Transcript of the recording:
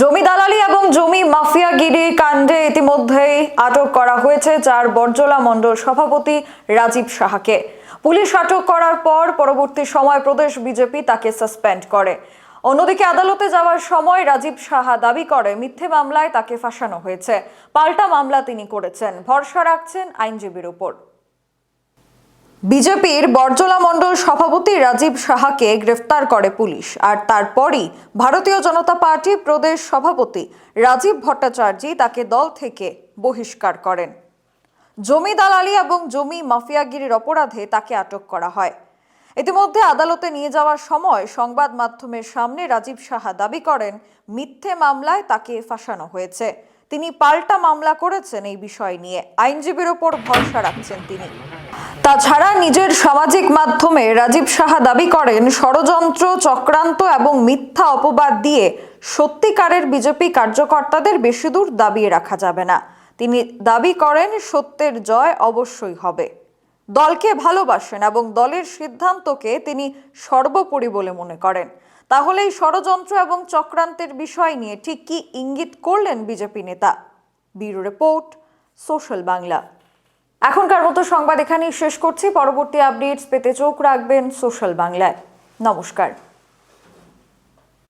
জমি দালালি এবং জমি মাফিয়াগিরি কাণ্ডে ইতিমধ্যেই আটক করা হয়েছে চার বর্জলা মণ্ডল সভাপতি রাজীব সাহাকে। পুলিশ আটক করার পর পরবর্তী সময় প্রদেশ বিজেপি তাকে সাসপেন্ড করে। অন্যদিকে আদালতে যাওয়ার সময় রাজীব সাহা দাবি করে, মিথ্যে মামলায় তাকে ফাঁসানো হয়েছে। পাল্টা মামলা তিনি করেছেন। ভরসা রাখছেন আইনজীবীর উপর। বিজেপির বর্জলা মণ্ডল সভাপতি রাজীব সাহাকে গ্রেফতার করে পুলিশ, আর তারপরই ভারতীয় জনতা পার্টি প্রদেশ সভাপতি রাজীব ভট্টাচার্য তাকে দল থেকে বহিষ্কার করেন। জমি দালালি এবং জমি মাফিয়াগিরির অপরাধে তাকে আটক করা হয়। ইতিমধ্যে আদালতে নিয়ে যাওয়ার সময় সংবাদ মাধ্যমের সামনে রাজীব সাহা দাবি করেন, মিথ্যে মামলায় তাকে ফাঁসানো হয়েছে। তিনি পাল্টা মামলা করেছেন এই বিষয় নিয়ে। আইনজীবীর ওপর ভরসা রাখছেন তিনি। তাছাড়া নিজের সামাজিক মাধ্যমে রাজীব সাহা দাবি করেন, ষড়যন্ত্র, চক্রান্ত এবং মিথ্যা অপবাদ দিয়ে সত্যিকারের বিজেপি কার্যকর্তাদের বেশি দূর দাবিয়ে রাখা যাবে না। তিনি দাবি করেন, সত্যের জয় অবশ্যই হবে। দলকে ভালোবাসেন এবং দলের সিদ্ধান্তকে তিনি সর্বোপরি বলে মনে করেন। তাহলে এই ষড়যন্ত্র এবং চক্রান্তের বিষয় নিয়ে ঠিক কি ইঙ্গিত করলেন বিজেপি নেতা? Bureau report, social Bangla. এখনকার মতো সংবাদ এখানেই শেষ করছি। পরবর্তী আপডেটস পেতে চোখ রাখবেন সোশ্যাল বাংলায়। নমস্কার।